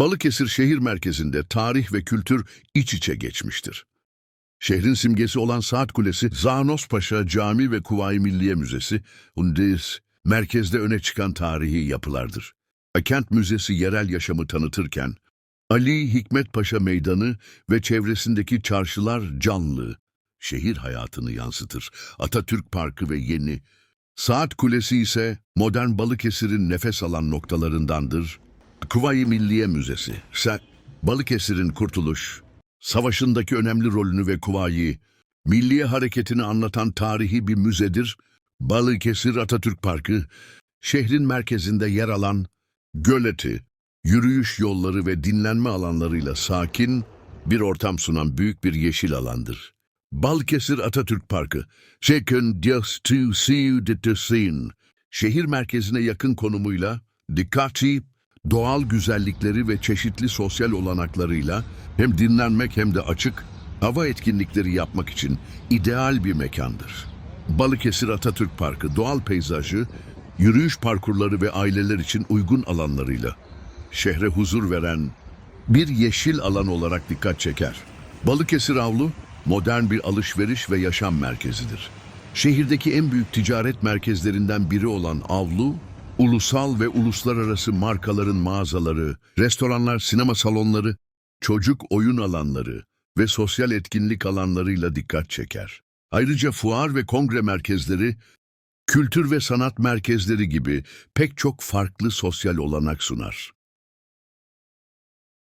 Balıkesir şehir merkezinde tarih ve kültür iç içe geçmiştir. Şehrin simgesi olan Saat Kulesi, Zanos Paşa Cami ve Kuvayi Milliye Müzesi, Undes, merkezde öne çıkan tarihi yapılardır. Kent Müzesi yerel yaşamı tanıtırken, Ali Hikmet Paşa Meydanı ve çevresindeki çarşılar canlı, şehir hayatını yansıtır. Atatürk Parkı ve Yeni, Saat Kulesi ise modern Balıkesir'in nefes alan noktalarındandır. Kuvayi Milliye Müzesi, Sa- Balıkesir'in kurtuluş, savaşındaki önemli rolünü ve Kuvayi, Milliye Hareketi'ni anlatan tarihi bir müzedir. Balıkesir Atatürk Parkı, şehrin merkezinde yer alan göleti, yürüyüş yolları ve dinlenme alanlarıyla sakin bir ortam sunan büyük bir yeşil alandır. Balıkesir Atatürk Parkı, Second Just to See the Scene, şehir merkezine yakın konumuyla dikkatli, doğal güzellikleri ve çeşitli sosyal olanaklarıyla hem dinlenmek hem de açık hava etkinlikleri yapmak için ideal bir mekandır. Balıkesir Atatürk Parkı doğal peyzajı, yürüyüş parkurları ve aileler için uygun alanlarıyla şehre huzur veren bir yeşil alan olarak dikkat çeker. Balıkesir Avlu, modern bir alışveriş ve yaşam merkezidir. Şehirdeki en büyük ticaret merkezlerinden biri olan Avlu, ulusal ve uluslararası markaların mağazaları, restoranlar, sinema salonları, çocuk oyun alanları ve sosyal etkinlik alanlarıyla dikkat çeker. Ayrıca fuar ve kongre merkezleri, kültür ve sanat merkezleri gibi pek çok farklı sosyal olanak sunar.